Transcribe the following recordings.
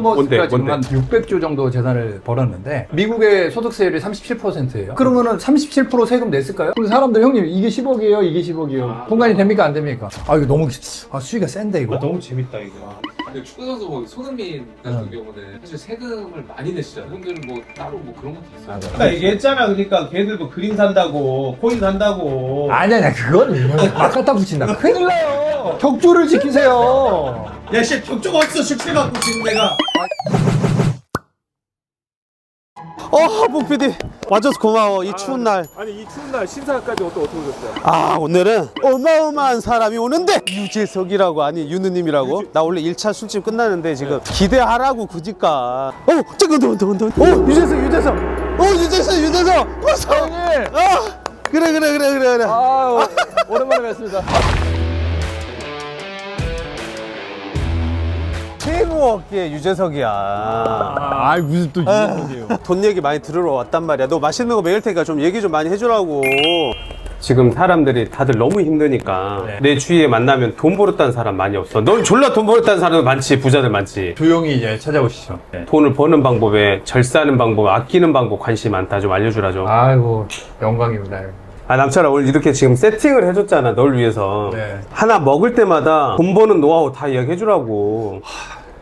일론 뭔데, 머스크가 지금 뭔데? 한 600조 정도 재산을 벌었는데 미국의 소득세율이 37%예요. 그러면은 37% 세금 냈을까요? 그럼 사람들 형님 이게 10억이에요, 이게 10억이에요. 공간이 됩니까 안 됩니까? 아 이거 너무 아, 수위가 센데 이거. 너무 재밌다 이거. 근데 축구 선수 뭐 손흥민 같은 응. 경우는 사실 세금을 많이 내시잖아요. 그분들은 뭐 따로 뭐 그런 것도 있어요. 아, 나 얘기했잖아. 그러니까 걔들 뭐 그림 산다고, 코인 산다고. 아니 아니 그건 막 갖다 붙인다. 큰일 나요. 격조를 지키세요. 야, 씨, 격조가 어딨어, 실체 갖고 지금 내가. 어, 복 PD 와줘서 고마워. 이 추운 날. 아니 이 추운 날 신사까지 어떻게 어떻게 오셨어요? 아, 오늘은 어마어마한 사람이 오는데 유재석이라고 아니 윤우님이라고. 나 원래 1차 술집 끝나는데 지금 기대하라고 그니까. 어, 잠깐 더, 더, 더. 어, 유재석, 유재석. 어, 유재석, 유재석. 어서. 형님. 아, 그래, 그래, 그래, 그래, 그래. 아 오랜만에 뵙습니다. 최고업계 유재석이야. 아 무슨 또 유재석이에요. 돈 얘기 많이 들으러 왔단 말이야. 너 맛있는 거 먹일 테니까 좀 얘기 좀 많이 해주라고. 지금 사람들이 다들 너무 힘드니까 네. 내 주위에 만나면 돈 벌었다는 사람 많이 없어. 넌 졸라 돈 벌었다는 사람 많지 부자들 많지. 조용히 이제 찾아오시죠. 네. 돈을 버는 방법에 절사하는 방법, 아끼는 방법 관심 많다 좀 알려주라 좀. 아, 아이고 영광입니다. 남철아 오늘 이렇게 지금 세팅을 해줬잖아 널 위해서. 네. 하나 먹을 때마다 돈 버는 노하우 다 이야기해주라고.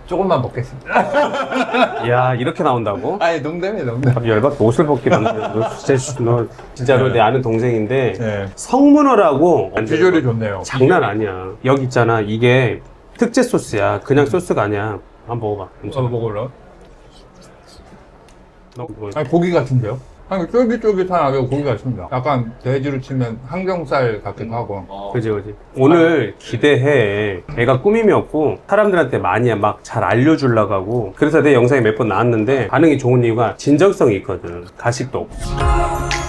조금만 먹겠습니다. 야 이렇게 나온다고? 아니 농담이에요 농담. 열받 옷을 하는데 너 진짜 너 진짜로 내 아는 동생인데 네. 성문어라고 비주얼이 좋네요. 장난 아니야. 여기 있잖아. 이게 특제 소스야. 그냥 소스가 아니야. 한번 먹어봐. 어, 먹을러? 너 뭐- 아니 고기 같은데요? 아니 쫄깃쫄깃하게 고기 같습니다. 약간 돼지로 치면 항정살 같기도 하고. 어, 그지 그지. 오늘 기대해. 애가 꾸밈이 없고 사람들한테 많이 막 잘 알려주려고 하고 그래서 내 영상이 몇 번 나왔는데 반응이 좋은 이유가 진정성이 있거든. 가식도 없고.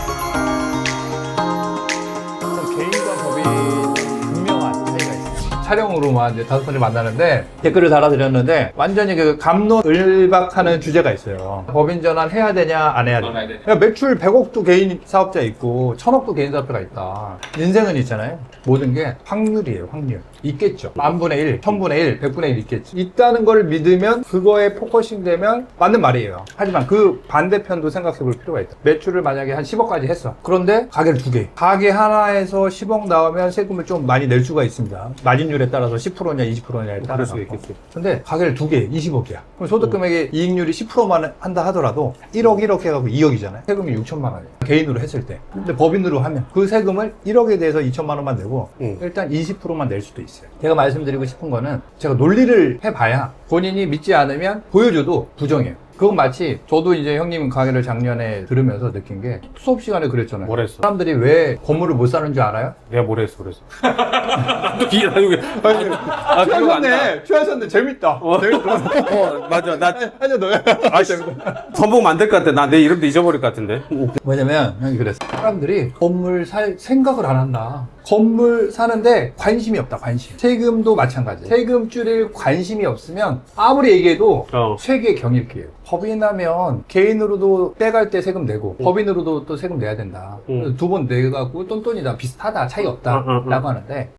촬영으로만 이제 다섯 번째 만나는데 댓글을 달아드렸는데 완전히 그 감론을박하는 주제가 있어요. 법인 전환 해야 되냐 안 해야 되냐. 야, 매출 100억도 개인 사업자 있고 1000억도 개인 사업자가 있다. 인생은 있잖아요. 모든 게 확률이에요. 확률. 있겠죠. 만분의 1, 천분의 1, 백분의 1 있겠지. 있다는 걸 믿으면 그거에 포커싱 되면 맞는 말이에요. 하지만 그 반대편도 생각해 볼 필요가 있다. 매출을 만약에 한 10억까지 했어. 그런데 가게를 두 개. 가게 하나에서 10억 나오면 세금을 좀 많이 낼 수가 있습니다. 마진율 에 따라서 10%냐 20%냐에 따라서. 그럴 수가 있겠지. 근데 가게를 두 개, 20억이야. 그럼 소득 금액의 이익률이 10%만 한다 하더라도 1억, 1억 해갖고 2억이잖아요. 세금이 6천만 원이에요. 개인으로 했을 때. 근데 법인으로 하면 그 세금을 1억에 대해서 2천만 원만 내고 응. 일단 20%만 낼 수도 있어요. 제가 말씀드리고 싶은 거는 제가 논리를 해봐야 본인이 믿지 않으면 보여줘도 부정해요. 그건 마치 저도 이제 형님 강의를 작년에 들으면서 느낀 게 수업 시간에 그랬잖아요. 뭘 했어? 사람들이 왜 건물을 못 사는 줄 알아요? 내가 뭐라 했어 그래서. 또 기계 다니고. 아, 기억 안 나. 취하셨네. 재밌다. 재밌다. 어, 맞아. 나 아니야, 너야. 아, 선복 만들 것 같아. 나 내 이름도 잊어버릴 것 같은데. 뭐냐면 형이 그랬어 사람들이 건물 살 생각을 안 한다 건물 사는데 관심이 없다 관심 세금도 마찬가지 세금 줄일 관심이 없으면 아무리 얘기해도 어. 세계 경일기예요 법인하면 개인으로도 빼갈 때 세금 내고 법인으로도 또 세금 내야 된다 음. 두번 내갖고 똔똔이다 비슷하다 차이 없다 어, 어, 어. 라고 하는데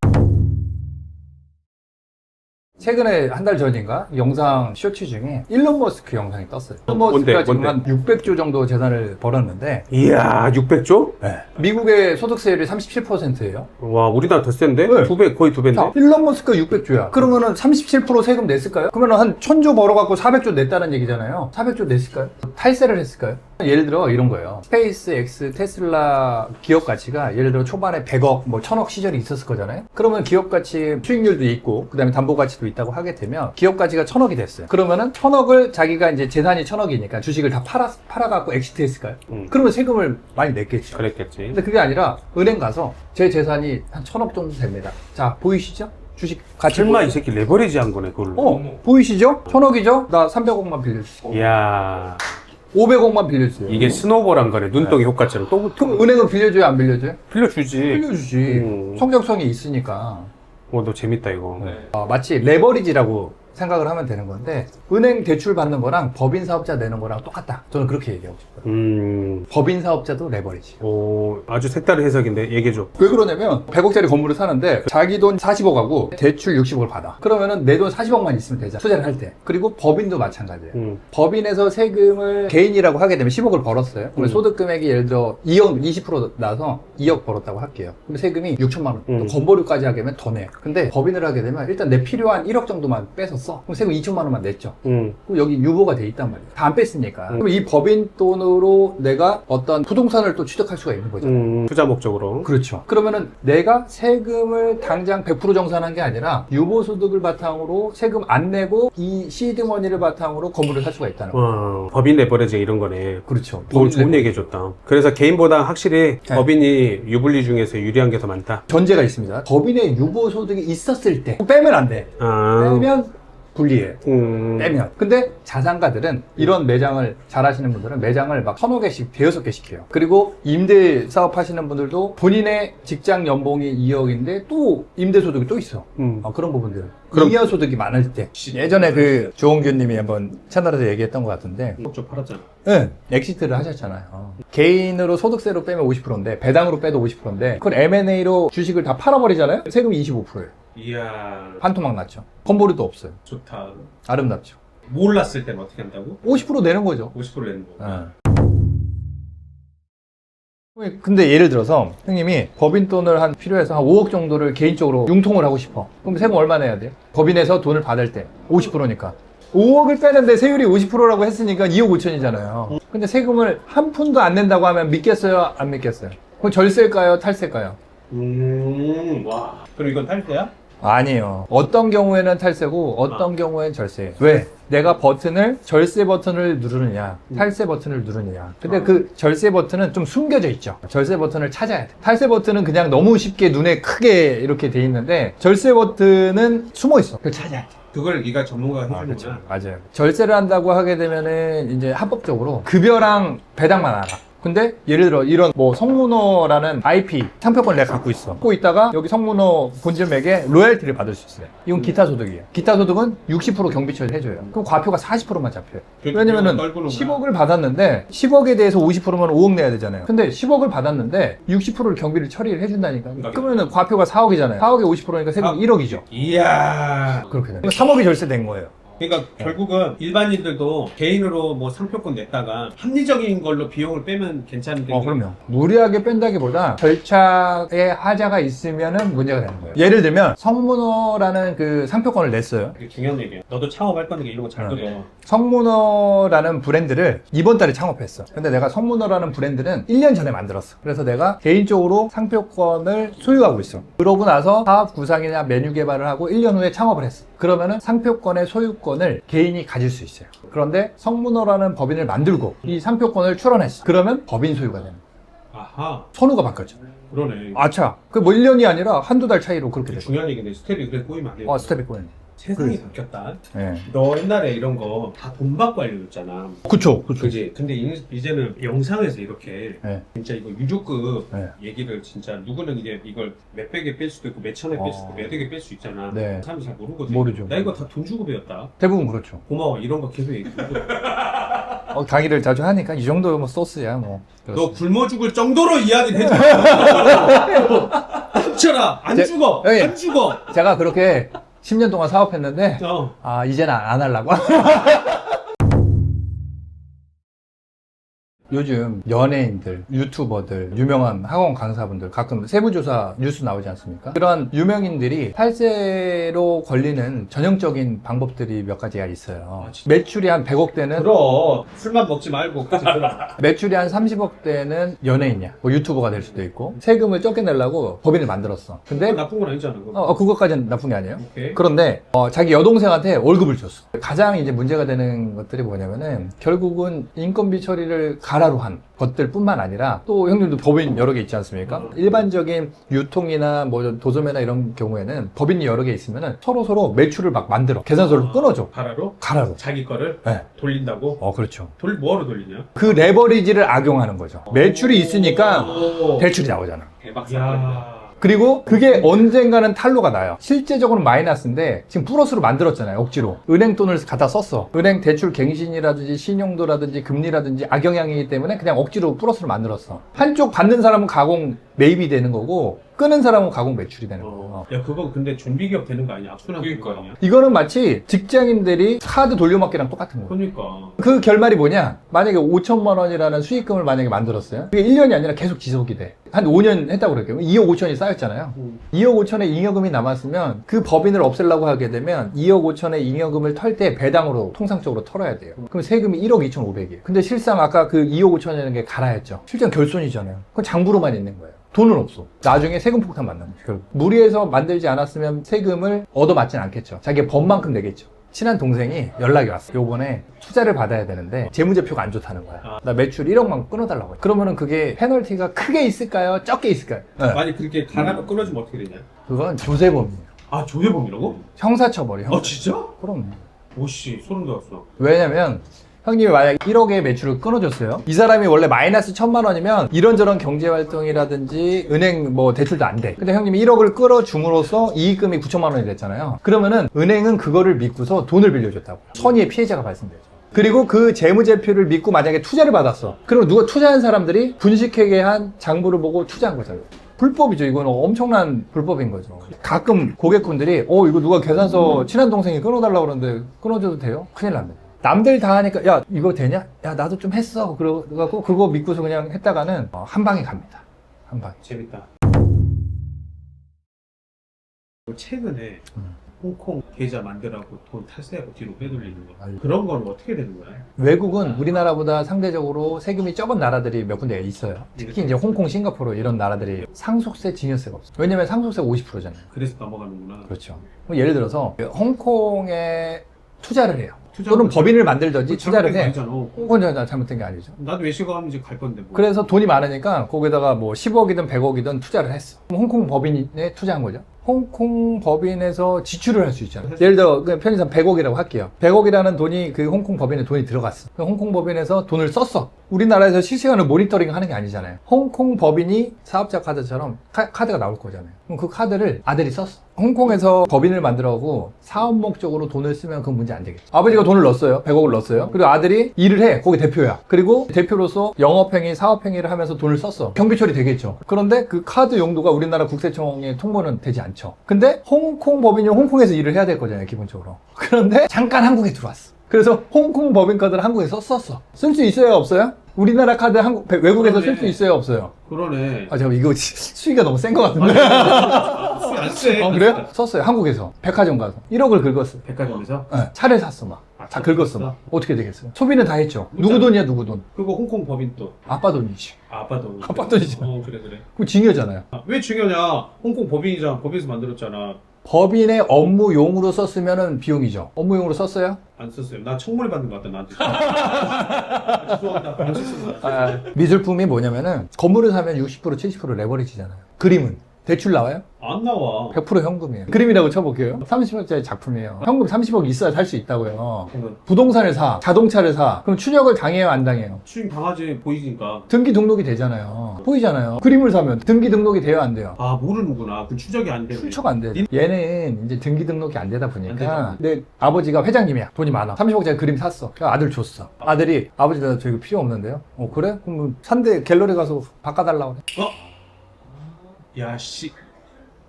최근에 한 달 전인가 영상 쇼츠 중에 일론 머스크 영상이 떴어요. 일론 뭔데, 머스크가 지금? 한 600조 정도 재산을 벌었는데 이야, 600조? 미국의 소득세율이 37%예요. 와, 우리나라 더 센데? 네. 두 배, 거의 두 배인데? 자, 일론 머스크가 600조야. 그러면은 37% 세금 냈을까요? 그러면 한 1000조 벌어갖고 400조 냈다는 얘기잖아요. 400조 냈을까요? 탈세를 했을까요? 예를 들어 이런 거예요. 스페이스 X, 테슬라 기업 가치가 예를 들어 초반에 100억, 뭐 1000억 시절이 있었을 거잖아요. 그러면 기업 가치 수익률도 있고, 그 다음에 담보 가치도 있다고 하게 되면 기업 가치가 1000억이 됐어요. 그러면은 1000억을 자기가 이제 재산이 1000억이니까 주식을 다 팔아, 팔아 갖고 엑시트 했을까요? 음. 그러면 세금을 많이 냈겠죠. 그랬겠지. 근데 그게 아니라 은행 가서 제 재산이 한 천억 정도 됩니다. 자 보이시죠? 주식 가치 설마 이 새끼 레버리지 한 거네, 그걸로. 어 보이시죠? 천억이죠? 나 300억만 빌려주세요. 이야, 500억만 빌려주세요. 이게 스노볼한 거네. 눈덩이 효과처럼. 또 그럼 은행은 빌려줘요? 안 빌려줘요? 빌려주지. 빌려주지. 음. 성장성이 있으니까. 어, 너 재밌다, 이거. 네. 어, 마치 레버리지라고 생각을 하면 되는 건데 은행 대출 받는 거랑 법인 사업자 내는 거랑 똑같다. 저는 그렇게 얘기하고 싶어요. 음, 법인 사업자도 레버리지. 오, 아주 색다른 해석인데 얘기해줘. 왜 그러냐면 100억짜리 건물을 사는데 자기 돈 40억하고 대출 60억을 받아. 그러면은 내 돈 40억만 있으면 되잖아. 투자를 할 때. 그리고 법인도 마찬가지예요. 음, 법인에서 세금을 개인이라고 하게 되면 10억을 벌었어요. 그럼 음. 소득 금액이 예를 들어 2억, 20% 나서 2억 벌었다고 할게요. 그럼 세금이 6천만 원. 음. 또 건보료까지 하게 되면 더 내. 근데 법인을 하게 되면 일단 내 필요한 1억 정도만 빼서 써. 그럼 세금 2천만 원만 냈죠. 음, 그럼 여기 유보가 돼 있단 말이에요. 다 안 뺐으니까. 그럼 이 법인 돈으로 내가 어떤 부동산을 또 취득할 수가 있는 거죠. 음, 투자 목적으로. 그렇죠. 그러면은 내가 세금을 당장 100% 정산한 게 아니라 유보소득을 바탕으로 세금 안 내고 이 시드머니를 바탕으로 건물을 살 수가 있다는 거예요. 와, 법인 레버리지 이런 거네. 그렇죠. 좋은, 좋은 얘기 해줬다. 그래서 개인보다 확실히 네. 법인이 유불리 중에서 유리한 게 더 많다. 전제가 있습니다. 법인의 유보소득이 있었을 때 빼면 안 돼. 아, 빼면 불리해. 음, 빼면. 근데 자산가들은 이런 매장을 잘 하시는 분들은 매장을 막 서너 개씩, 대여섯 개씩 해요. 그리고 임대 사업 하시는 분들도 본인의 직장 연봉이 2억인데 또 임대 소득이 또 있어. 음. 어, 그런 부분들. 그럼- 잉여 소득이 많을 때. 예전에 그 조홍규 님이 한번 채널에서 얘기했던 것 같은데, 좀 팔았잖아. 응, 엑시트를 하셨잖아요. 어. 개인으로 소득세로 빼면 50%인데, 배당으로 빼도 50%인데, 그걸 M&A로 주식을 다 팔아버리잖아요? 세금이 25%예요. 이야, 한 토막 났죠. 건보료도 없어요. 좋다. 아름답죠. 몰랐을 때는 어떻게 한다고? 50% 내는 거죠. 50% 내는 거. 어. 근데 예를 들어서 형님이 법인 돈을 한 필요해서 한 5억 정도를 개인적으로 융통을 하고 싶어. 그럼 세금 얼마 내야 돼요? 법인에서 돈을 받을 때 50%니까. 5억을 빼는데 세율이 50%라고 했으니까 2억 5천이잖아요. 근데 세금을 한 푼도 안 낸다고 하면 믿겠어요? 안 믿겠어요? 그럼 절세일까요? 탈세일까요? 음, 와. 그럼 이건 탈세야? 아니에요. 어떤 경우에는 탈세고 어떤 경우에는 절세예요. 왜? 내가 버튼을 절세 버튼을 누르느냐, 탈세 버튼을 누르느냐. 근데 아. 그 절세 버튼은 좀 숨겨져 있죠. 절세 버튼을 찾아야 돼. 탈세 버튼은 그냥 너무 쉽게 눈에 크게 이렇게 돼 있는데 절세 버튼은 숨어 있어. 그걸 찾아야 돼. 그걸 네가 전문가가 아, 해주는구나. 그렇죠. 맞아요. 절세를 한다고 하게 되면은 이제 합법적으로 급여랑 배당만 알아. 근데 예를 들어 이런 뭐 성문어라는 IP 상표권을 내가 갖고 있어. 갖고 있다가 여기 성문어 본점에게 로열티를 받을 수 있어요. 이건 기타 소득이에요. 기타 소득은 60% 경비 처리를 해줘요. 그럼 과표가 40%만 잡혀요. 그 왜냐면은 비용을 떨구는구나. 10억을 받았는데 10억에 대해서 50%면 5억 내야 되잖아요. 근데 10억을 받았는데 60%를 경비를 처리를 해준다니까. 그러면은 과표가 4억이잖아요. 4억에 50%니까 세금 아. 1억이죠. 이야. 그렇게 돼요. 3억이 절세된 거예요. 그러니까 결국은 일반인들도 개인으로 뭐 상표권 냈다가 합리적인 걸로 비용을 빼면 괜찮은데. 어, 그럼요. 무리하게 뺀다기보다 절차에 하자가 있으면은 문제가 되는 거예요. 예를 들면 성문어라는 그 상표권을 냈어요. 이게 중요한 얘기야. 너도 창업할 거니까 이런 거잘 어. 그려. 성문어라는 브랜드를 이번 달에 창업했어. 근데 내가 성문어라는 브랜드는 1년 전에 만들었어. 그래서 내가 개인적으로 상표권을 소유하고 있어. 그러고 나서 사업 구상이나 메뉴 개발을 하고 1년 후에 창업을 했어. 그러면은 상표권의 소유권을 개인이 가질 수 있어요. 그런데 성문어라는 법인을 만들고 이 상표권을 출원했어. 그러면 법인 소유가 되는 거야. 아하. 선호가 바뀌었죠. 그러네. 아차. 그 뭐 1년이 아니라 한두 달 차이로 그렇게 됐어. 중요한 얘기인데 스텝이 그래 꼬이면 안 돼. 어, 스텝이 꼬였네. 세상이 바뀌었다. 예. 너 옛날에 이런 거 다 돈 받고 알려줬잖아. 그쵸, 그쵸. 그지? 근데 이- 이제는 영상에서 이렇게 예. 진짜 이거 유료급 네. 얘기를 진짜 누구는 이제 이걸 몇백에 뺄 수도 있고 몇천에 뺄 수도 어. 있고 몇억에 뺄 수 있잖아. 네. 사람이 잘 모르거든. 모르죠. 나 이거 다 돈 주고 배웠다. 대부분 그렇죠. 고마워. 이런 거 계속 얘기해. 어, 강의를 자주 하니까 이 정도 뭐 소스야, 뭐. 너 굶어 죽을 정도로 이야기를 해줘. 훔쳐라. 안 제- 죽어. 형님. 안 죽어. 제가 그렇게 10년 동안 사업했는데, 어. 아, 이제는 안 하려고. 요즘 연예인들, 유튜버들, 유명한 학원 강사분들 가끔 세부조사 뉴스 나오지 않습니까? 그런 유명인들이 탈세로 걸리는 전형적인 방법들이 몇 가지가 있어요. 아, 진짜? 매출이 한 100억 대는 들어. 술만 먹지 말고. 들어. 매출이 한 30억 대는 연예인이야. 뭐 유튜버가 될 수도 있고. 세금을 적게 내려고 법인을 만들었어. 근데 나쁜 건 아니잖아. 그거. 어, 어, 그것까지는 나쁜 게 아니에요. 오케이. 그런데 어, 자기 여동생한테 월급을 줬어. 가장 이제 문제가 되는 것들이 뭐냐면은 결국은 인건비 처리를 가 라로 한 것들뿐만 아니라 또 형님도 법인 여러 개 있지 않습니까? 음. 일반적인 유통이나 뭐 도소매나 이런 경우에는 법인이 여러 개 있으면은 서로 서로 매출을 막 만들어 계산서를 끊어줘. 가라로? 가라로. 자기 거를 네. 돌린다고? 어 그렇죠. 돌 뭐하러 돌리냐? 그 레버리지를 악용하는 거죠. 매출이 있으니까 오. 대출이 나오잖아. 대박. 사건이다. 그리고 그게 언젠가는 탈로가 나요. 실제적으로는 마이너스인데 지금 플러스로 만들었잖아요. 억지로. 은행 돈을 갖다 썼어. 은행 대출 갱신이라든지 신용도라든지 금리라든지 악영향이기 때문에 그냥 억지로 플러스로 만들었어. 한쪽 받는 사람은 가공 매입이 되는 거고 끄는 사람은 가공 매출이 되는 거예요. 어. 야 그거 근데 준비 기업 되는 거 아니야? 악순환 되는 거. 아니야? 이거는 마치 직장인들이 카드 돌려막기랑 똑같은 거예요. 그러니까 그 결말이 뭐냐? 만약에 5천만 원이라는 수익금을 만약에 만들었어요. 그게 1년이 아니라 계속 지속이 돼. 한 5년 했다고 그럴게요. 2억 5천이 쌓였잖아요. 음. 2억 5천의 잉여금이 남았으면 그 법인을 없애려고 하게 되면 2억 5천의 잉여금을 털 때 배당으로 통상적으로 털어야 돼요. 그럼 세금이 1억 2천 5백이에요. 근데 실상 아까 그 2억 5천이라는 게 갈아였죠. 실제 결손이잖아요. 그건 장부로만 있는 거예요. 돈은 없어. 나중에 세금 폭탄 맞는 거죠. 무리해서 만들지 않았으면 세금을 얻어맞진 않겠죠. 자기 법만큼 내겠죠. 친한 동생이 연락이 왔어. 요번에 투자를 받아야 되는데 재무제표가 안 좋다는 거야. 아. 나 매출 1억만 끊어달라고. 해. 그러면은 그게 페널티가 크게 있을까요? 적게 있을까요? 네. 만약 그렇게 가나가 끊어지면 어떻게 되냐? 그건 조세범이에요. 아 조세범이라고? 형사처벌이 형. 아 진짜? 그럼. 오씨 소름 돋았어. 왜냐면 형님이 만약 1억의 매출을 끊어줬어요. 이 사람이 원래 마이너스 천만 원이면 이런저런 경제 활동이라든지 은행 뭐 대출도 안 돼. 근데 형님이 1억을 끌어줌으로써 이익금이 9천만 원이 됐잖아요. 그러면은 은행은 그거를 믿고서 돈을 빌려줬다고. 선의의 피해자가 발생되죠. 그리고 그 재무제표를 믿고 만약에 투자를 받았어. 그럼 누가 투자한 사람들이 분식회계 한 장부를 보고 투자한 거잖아요. 불법이죠. 이거는 엄청난 불법인 거죠. 가끔 고객분들이 어 이거 누가 계산서 친한 동생이 끊어달라고 그러는데 끊어줘도 돼요? 큰일 납니다. 남들 다 하니까 야 이거 되냐? 야 나도 좀 했어. 그러고 그거 믿고서 그냥 했다가는 어, 한 방에 갑니다. 한 방에. 재밌다. 최근에 음. 홍콩 계좌 만들라고 돈 탈세하고 뒤로 빼돌리는 거 아유. 그런 건 어떻게 되는 거야? 외국은 우리나라보다 상대적으로 세금이 적은 나라들이 몇 군데 있어요. 특히 이제 홍콩, 싱가포르 이런 나라들이 상속세, 증여세가 없어요. 왜냐면 상속세 50%잖아요. 그래서 넘어가는구나. 그렇죠. 그럼 예를 들어서 홍콩에 투자를 해요. 또는 그렇지. 법인을 만들든지 투자를 해. 홍콩은 전 잘못된 게 아니죠. 나도 외식어 하면 이제 갈 건데 뭐. 그래서 돈이 많으니까 거기다가 뭐 10억이든 100억이든 투자를 했어. 그럼 홍콩 법인에 투자한 거죠. 홍콩 법인에서 지출을 할 수 있잖아요. 예를 들어 그냥 편의상 100억이라고 할게요. 100억이라는 돈이 그 홍콩 법인에 돈이 들어갔어. 그럼 홍콩 법인에서 돈을 썼어. 우리나라에서 실시간으로 모니터링 하는 게 아니잖아요. 홍콩 법인이 사업자 카드처럼 카, 카드가 나올 거잖아요. 그럼 그 카드를 아들이 썼어. 홍콩에서 법인을 만들어고 사업 목적으로 돈을 쓰면 그건 문제 안 되겠죠. 아버지가 돈을 넣었어요. 100억을 넣었어요. 그리고 아들이 일을 해. 거기 대표야. 그리고 대표로서 영업행위, 사업행위를 하면서 돈을 썼어. 경비 처리 되겠죠. 그런데 그 카드 용도가 우리나라 국세청에 통보는 되지 않죠. 근데 홍콩 법인이 홍콩에서 일을 해야 될 거잖아요. 기본적으로. 그런데 잠깐 한국에 들어왔어. 그래서 홍콩 법인 카드를 한국에서 썼어. 쓸 수 있어요? 없어요? 우리나라 카드 한국, 외국에서 쓸수 있어요? 없어요? 그러네. 아, 제가 이거 수위가 너무 센 것 같은데. 안 쎄. 어, 그래요? 썼어요. 한국에서. 백화점 가서. 1억을 긁었어. 백화점에서 네, 차를 샀어, 막. 아, 다 긁었어? 막. 어떻게 되겠어요? 소비는 다 했죠. 누구 돈이야, 누구 돈? 그거 홍콩 법인 또 아빠 돈이지. 아빠 돈. 아빠 돈이죠. 어 그래 그래. 그럼 징여잖아요. 아, 왜 중요냐? 홍콩 법인이잖아. 법인에서 만들었잖아. 법인의 업무용으로 썼으면 비용이죠. 업무용으로 썼어요? 안 썼어요. 나 청문회 받는 거 같다 나한테. 죄송합니다. 안 썼습니다. 아, 미술품이 뭐냐면은 건물을 사면 60% 70% 레버리지잖아요. 그림은 대출 나와요? 안 나와. 100% 현금이에요. 그림이라고 쳐볼게요. 30억짜리 작품이에요. 현금 30억 있어야 살 수 있다고요. 그러면 부동산을 사, 자동차를 사. 그럼 추적을 당해요, 안 당해요? 수익 당하지 보이니까. 등기 등록이 되잖아요. 보이잖아요. 그림을 사면 등기 등록이 돼요, 안 돼요? 아 모르는구나. 그 추적이 안 되네. 출처가 안 돼. 얘는 이제 등기 등록이 안 되다 안 보니까 되죠. 내 아버지가 회장님이야. 돈이 많아. 30억짜리 그림 샀어. 그래서 아들 줬어. 아들이 아버지 나저 이거 필요 없는데요. 어 그래? 그럼 뭐 산대 갤러리 가서 바꿔달라고 그래. 야씨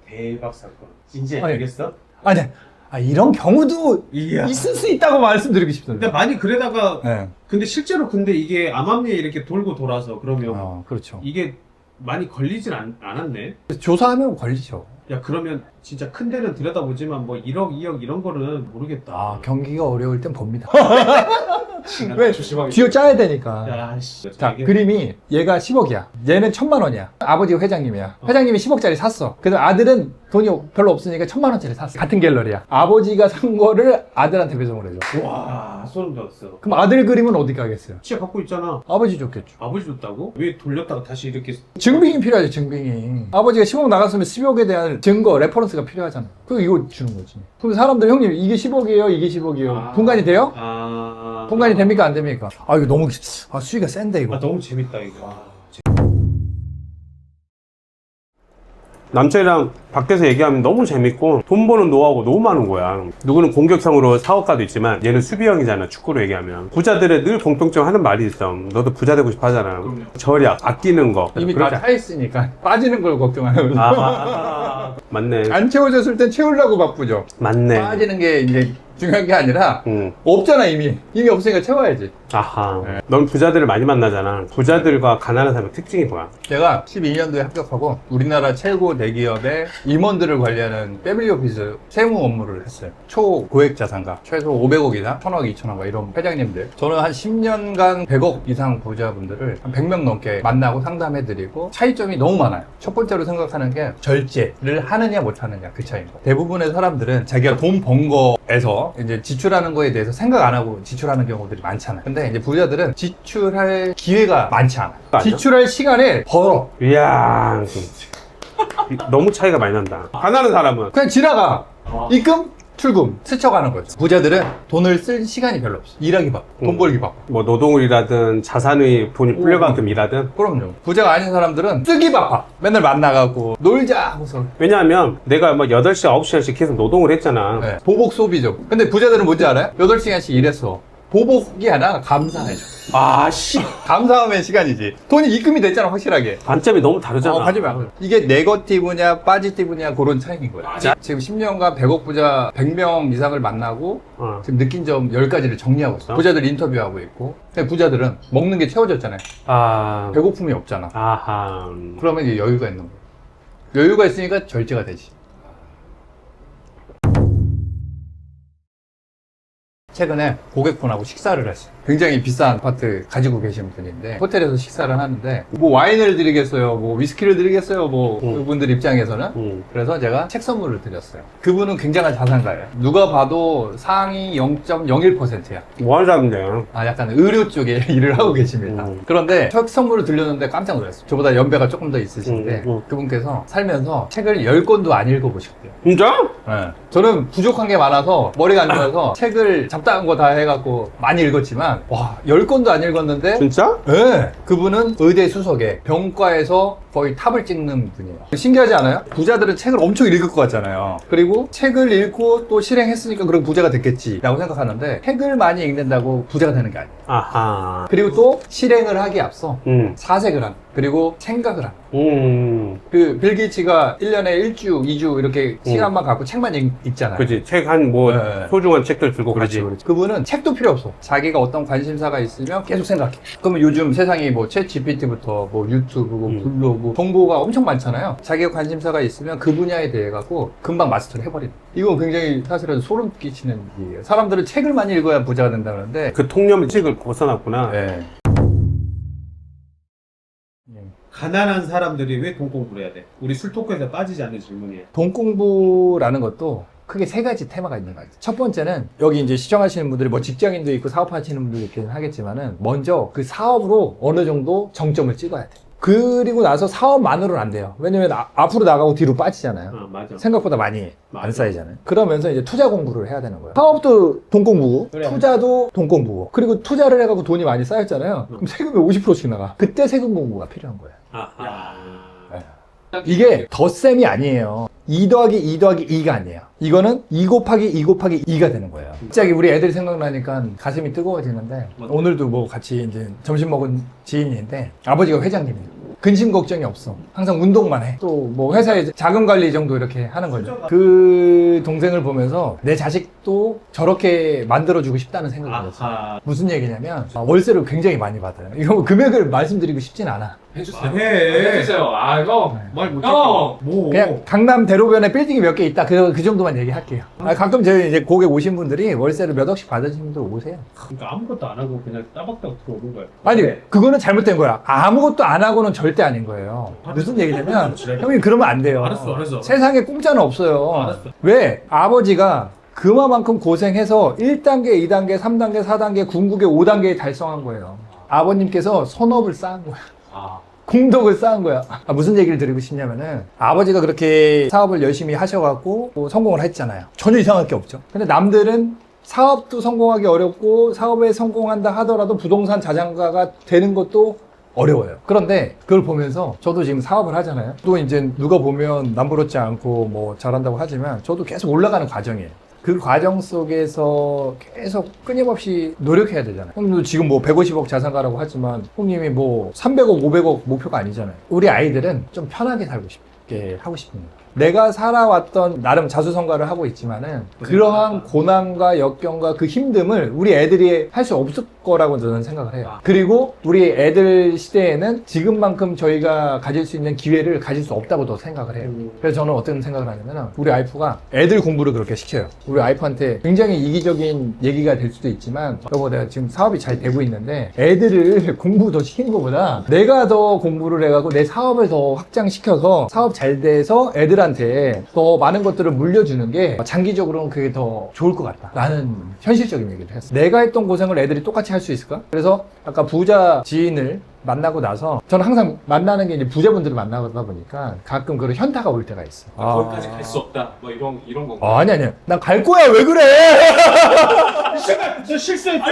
대박 사건. 이제 아니. 알겠어? 아니, 아 이런 경우도 이야. 있을 수 있다고 말씀드리고 근데 싶습니다. 많이 그래다가 네. 근데 실제로 근데 이게 암암리에 이렇게 돌고 돌아서 그러면 어 그렇죠. 이게 많이 걸리진 않, 않았네. 조사하면 걸리죠. 야 그러면 진짜 큰 데는 들여다보지만 뭐 1억 2억 이런 거는 모르겠다. 아 경기가 어려울 땐 봅니다. 왜? 조심하게. 쥐어 짜야 되니까. 야 씨. 자, 그림이 얘가 10억이야. 얘는 천만 원이야. 아버지가 회장님이야. 회장님이 10억짜리 샀어. 그래서 아들은 돈이 별로 없으니까 천만 원짜리 샀어. 같은 갤러리야. 아버지가 산 거를 아들한테 배송을 해줘. 와 소름 돋았어. 그럼 아들 그림은 어디 가겠어요? 치아 갖고 있잖아. 아버지 줬겠죠. 아버지 줬다고? 왜 돌렸다가 다시 이렇게 증빙이 필요하죠, 증빙이. 아버지가 10억 나갔으면 10억에 대한 증거, 레퍼런스가 필요하잖아. 그럼 이거 주는 거지. 그럼 사람들, 형님, 이게 10억이에요, 이게 10억이에요. 아. 분간이 돼요? 아 분간이 됩니까, 안 됩니까? 아, 이거 너무, 아, 수위가 센데, 이거. 아 너무 재밌다 이거. 아, 남편이랑 밖에서 얘기하면 너무 재밌고 돈 버는 노하우가 너무 많은 거야. 누구는 공격성으로 사업가도 있지만 얘는 수비형이잖아. 축구로 얘기하면. 부자들의 늘 공통점 하는 말이 있어. 너도 부자 되고 싶어 하잖아. 절약, 아끼는 거. 이미 그러지 다차 있으니까 빠지는 걸 걱정하는 거죠. 아, 맞네. 안 채워졌을 땐 채우려고 바쁘죠. 맞네. 빠지는 게 이제 중요한 게 아니라 응. 없잖아 이미. 이미 없으니까 채워야지. 아하. 네. 넌 부자들을 많이 만나잖아. 부자들과 가난한 사람의 특징이 뭐야? 제가 12년도에 합격하고 우리나라 최고 대기업의 임원들을 관리하는 패밀리 오피스 세무 업무를 했어요. 초고액 자산가 최소 500억 이상, 1000억, 2000억 막 이런 회장님들. 저는 한 10년간 100억 이상 부자분들을 한 100명 넘게 만나고 상담해드리고 차이점이 너무 많아요. 첫 번째로 생각하는 게 절제를 하느냐 못하느냐 그 차이인 거예요. 대부분의 사람들은 자기가 돈 번 거에서 이제 지출하는 거에 대해서 생각 안 하고 지출하는 경우들이 많잖아요. 근데 이제 부자들은 지출할 기회가 많지 않아요. 지출할 시간에 벌어. 이야. 너무 차이가 많이 난다. 가난한 사람은 그냥 지나가. 입금, 출금, 스쳐가는 거죠. 부자들은 돈을 쓸 시간이 별로 없어. 일하기 바빠. 돈 음. 벌기 바빠. 뭐 노동을 일하든 자산의 돈이 풀려가든 일하든 그럼요. 부자가 아닌 사람들은 쓰기 바빠. 맨날 만나가고 놀자 하고서. 왜냐하면 내가 뭐 8시, 9시간씩 계속 노동을 했잖아. 네. 보복 소비죠. 근데 부자들은 뭔지 알아요? 8시간씩 일했어. 보복이 아니라 감사해줘. 아, 씨. 감사하면 시간이지. 돈이 입금이 됐잖아, 확실하게. 관점이 너무 다르잖아. 어, 가지 마. 이게 네거티브냐, 빠지티브냐, 그런 차이인 거예요. 자, 지금 10년간 100억 부자 100명 이상을 만나고 어. 지금 느낀 점 10가지를 정리하고 있어. 부자들 인터뷰하고 있고. 근데 부자들은 먹는 게 채워졌잖아요. 아, 배고픔이 없잖아. 아하. 그러면 이제 여유가 있는 거예요. 여유가 있으니까 절제가 되지. 최근에 고객분하고 식사를 했어요. 굉장히 비싼 아파트 가지고 계신 분인데 호텔에서 식사를 하는데 뭐 와인을 드리겠어요, 뭐 위스키를 드리겠어요, 뭐 음. 그분들 입장에서는 음. 그래서 제가 책 선물을 드렸어요. 그분은 굉장한 자산가예요. 누가 봐도 상위 0.01%야. 뭐 하는 사람인데요? 아, 약간 의료 쪽에 일을 하고 계십니다. 음. 그런데 책 선물을 들렸는데 깜짝 놀랐어요. 저보다 연배가 조금 더 있으신데 음, 음. 그분께서 살면서 책을 10권도 안 읽어보셨대요. 진짜? 네. 저는 부족한 게 많아서 머리가 안 좋아서 책을 잡다한 거 다 해갖고 많이 읽었지만 와 10권도 안 읽었는데 진짜? 네. 그분은 의대 수석에 병과에서 거의 탑을 찍는 분이에요. 신기하지 않아요? 부자들은 책을 엄청 읽을 것 같잖아요. 그리고 책을 읽고 또 실행했으니까 그럼 부자가 됐겠지라고 생각하는데 책을 많이 읽는다고 부자가 되는 게 아니에요. 아하. 그리고 또 실행을 하기에 앞서 음. 사색을 한 그리고 생각을 한. 음. 그빌 게이츠가 1년에 1주, 2주 이렇게 시간만 갖고 책만 읽, 읽잖아요. 그지. 책 한 뭐 네. 소중한 책들 들고 가지. 그분은 책도 필요 없어. 자기가 어떤 관심사가 있으면 계속 생각해. 그러면 요즘 세상이 뭐챗 GPT부터 뭐 유튜브, 뭐 음. 블로그, 정보가 엄청 많잖아요. 자기가 관심사가 있으면 그 분야에 대해 갖고 금방 마스터를 해버리는. 이건 굉장히 사실은 소름 끼치는 일이에요. 사람들은 책을 많이 읽어야 부자가 된다는데. 그 통념을 책을 벗어났구나. 네. 가난한 사람들이 왜 돈 공부를 해야 돼? 우리 술 토크에서 빠지지 않는 질문이에요. 돈 공부라는 것도 크게 세 가지 테마가 있는 것 같아요. 첫 번째는 여기 이제 시청하시는 분들이 뭐 직장인도 있고 사업하시는 분들도 있긴 하겠지만은 먼저 그 사업으로 어느 정도 정점을 찍어야 돼. 그리고 나서 사업만으로는 안 돼요. 왜냐면 아- 앞으로 나가고 뒤로 빠지잖아요. 아, 맞아. 생각보다 많이 안 맞아. 쌓이잖아요. 그러면서 이제 투자 공부를 해야 되는 거예요. 사업도 돈 공부고, 그래. 투자도 돈 공부고, 그리고 투자를 해가지고 돈이 많이 쌓였잖아요. 그럼 세금이 50%씩 나가. 그때 세금 공부가 필요한 거예요. 아하. 이게 덧셈이 아니에요. 2 더하기 2 더하기 2가 아니에요. 이거는 2 곱하기 2 곱하기 2가 되는 거예요. 갑자기 우리 애들이 생각나니까 가슴이 뜨거워지는데 오늘도 뭐 같이 이제 점심 먹은 지인인데 아버지가 회장님이에요. 근심 걱정이 없어. 항상 운동만 해. 또 뭐 회사에 자금 관리 정도 이렇게 하는 거죠. 그 동생을 보면서 내 자식 도 저렇게 만들어주고 싶다는 생각이 들었어요. 무슨 얘기냐면 아, 월세를 굉장히 많이 받아요. 이거 뭐 금액을 말씀드리고 싶진 않아. 해주세요. 아, 해. 해주세요. 아, 형. 말 못해. 형! 뭐. 그냥 강남 대로변에 빌딩이 몇 개 있다. 그, 그 정도만 얘기할게요. 아, 가끔 저희 이제 고객 오신 분들이 월세를 몇 억씩 받으시는 분들 오세요. 그러니까 아무것도 안 하고 그냥 따박따박 들어오는 거야. 아니, 그거는 잘못된 거야. 아무것도 안 하고는 절대 아닌 거예요. 무슨 얘기냐면, 형님 그러면 안 돼요. 알았어, 알았어. 세상에 공짜는 없어요. 알았어. 왜? 아버지가 그만큼 고생해서 1단계, 2단계, 3단계, 4단계, 궁극의 5단계에 달성한 거예요. 아버님께서 선업을 쌓은 거야. 아. 공덕을 쌓은 거야. 아, 무슨 얘기를 드리고 싶냐면은 아버지가 그렇게 사업을 열심히 하셔갖고 뭐 성공을 했잖아요. 전혀 이상할 게 없죠. 근데 남들은 사업도 성공하기 어렵고 사업에 성공한다 하더라도 부동산 자장가가 되는 것도 어려워요. 그런데 그걸 보면서 저도 지금 사업을 하잖아요. 또 이제 누가 보면 남부럽지 않고 뭐 잘한다고 하지만 저도 계속 올라가는 과정이에요. 그 과정 속에서 계속 끊임없이 노력해야 되잖아요. 형님도 지금 뭐 150억 자산가라고 하지만 형님이 뭐 300억, 500억 목표가 아니잖아요. 우리 아이들은 좀 편하게 살고 싶게 하고 싶습니다. 내가 살아왔던 나름 자수성가를 하고 있지만은 그러한 고난과 역경과 그 힘듦을 우리 애들이 할 수 없을 거라고 저는 생각을 해요. 그리고 우리 애들 시대에는 지금만큼 저희가 가질 수 있는 기회를 가질 수 없다고 도 생각을 해요. 그래서 저는 어떤 생각을 하냐면 우리 와이프가 애들 공부를 그렇게 시켜요. 우리 와이프한테 굉장히 이기적인 얘기가 될 수도 있지만 여보 내가 지금 사업이 잘 되고 있는데 애들을 공부 더 시키는 것보다 내가 더 공부를 해가고 내 사업을 더 확장시켜서 사업 잘 돼서 애들한테 더 많은 것들을 물려주는 게 장기적으로는 그게 더 좋을 것 같다. 라는 현실적인 얘기를 했어. 내가 했던 고생을 애들이 똑같이 할 수 있을까? 그래서 아까 부자 지인을 만나고 나서 저는 항상 만나는 게 이제 부자분들을 만나다 보니까 가끔 그런 현타가 올 때가 있어. 아, 거기까지 갈 수 없다. 뭐 이런 이런 건가? 아, 아니 아니야. 난갈 거야. 왜 그래? 저 실수했어.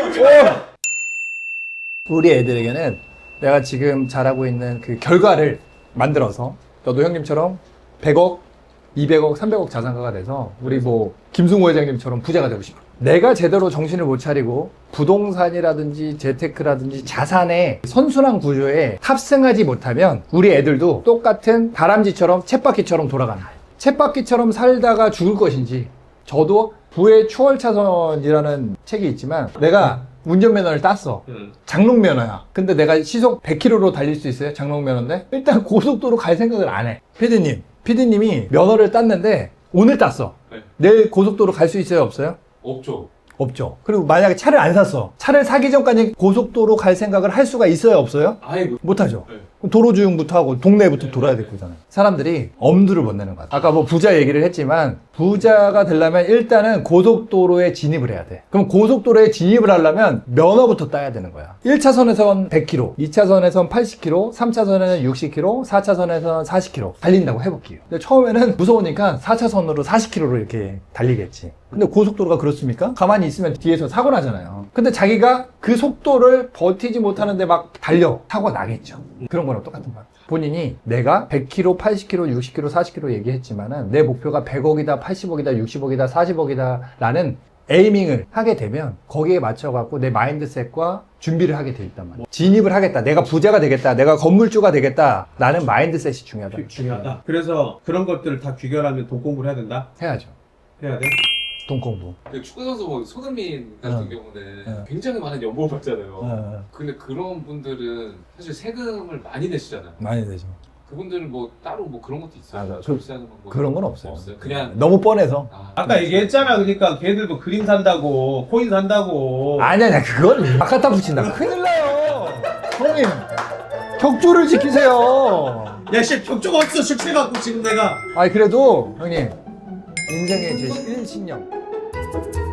우리 애들에게는 내가 지금 잘하고 있는 그 결과를 만들어서 너도 형님처럼 100억, 200억, 300억 자산가가 돼서 우리 뭐 김승호 회장님처럼 부자가 되고 싶어. 내가 제대로 정신을 못 차리고 부동산이라든지 재테크라든지 자산의 선순환 구조에 탑승하지 못하면 우리 애들도 똑같은 다람쥐처럼 쳇바퀴처럼 돌아가는 거예요. 쳇바퀴처럼 살다가 죽을 것인지 저도 부의 추월차선이라는 책이 있지만 내가 운전면허를 땄어. 응. 장롱면허야. 근데 내가 시속 100km로 달릴 수 있어요? 장롱면허인데? 일단 고속도로 갈 생각을 안 해. 피디님, 피디님이 면허를 땄는데 오늘 땄어. 네. 내일 고속도로 갈 수 있어요? 없어요? 없죠. 없죠. 그리고 만약에 차를 안 샀어. 차를 사기 전까지 고속도로 갈 생각을 할 수가 있어요? 없어요? 아예 못. 못하죠. 네. 도로 주행부터 하고 동네부터 돌아야 될 거잖아요. 사람들이 엄두를 못 내는 것 같아요. 아까 뭐 부자 얘기를 했지만 부자가 되려면 일단은 고속도로에 진입을 해야 돼. 그럼 고속도로에 진입을 하려면 면허부터 따야 되는 거야. 1차선에선 100km, 2차선에선 80km, 3차선에는 60km, 4차선에선 40km 달린다고 해볼게요. 근데 처음에는 무서우니까 4차선으로 40km로 이렇게 달리겠지. 근데 고속도로가 그렇습니까? 가만히 있으면 뒤에서 사고 나잖아요. 근데 자기가 그 속도를 버티지 못하는데 막 달려. 사고 나겠죠. 그런 거랑 똑같은 거야. 본인이 내가 100km, 80km, 60km, 40km 얘기했지만은 내 목표가 100억이다, 80억이다, 60억이다, 40억이다 라는 에이밍을 하게 되면 거기에 맞춰갖고 내 마인드셋과 준비를 하게 돼 있단 말이야. 진입을 하겠다. 내가 부자가 되겠다. 내가 건물주가 되겠다. 라는 마인드셋이 중요하다. 중요하다. 그래서 그런 것들을 다 귀결하면 돈 공부를 해야 된다. 해야죠. 해야 돼. 돈 공부. 그 축구 선수 뭐 손흥민 같은 어. 경우는 어. 굉장히 많은 연봉을 받잖아요. 어, 근데 그런 분들은 사실 세금을 많이 내시잖아요. 많이 되죠. 그분들은 뭐 따로 뭐 그런 것도 있어요. 아, 그- 절세하는 방법. 그런 건 없어요. 없어요. 그냥 너무 뻔해서. 아, 아까 얘기했잖아. 그러니까 걔들 뭐 그림 산다고, 코인 산다고. 아니, 아니, 그건 막 갖다 붙인다. 큰일 나요. 형님, 격조를 지키세요. 야, 씨, 격조가 어딨어, 실체 갖고 지금 내가. 아니, 그래도 형님, 인생의 제 1신 념.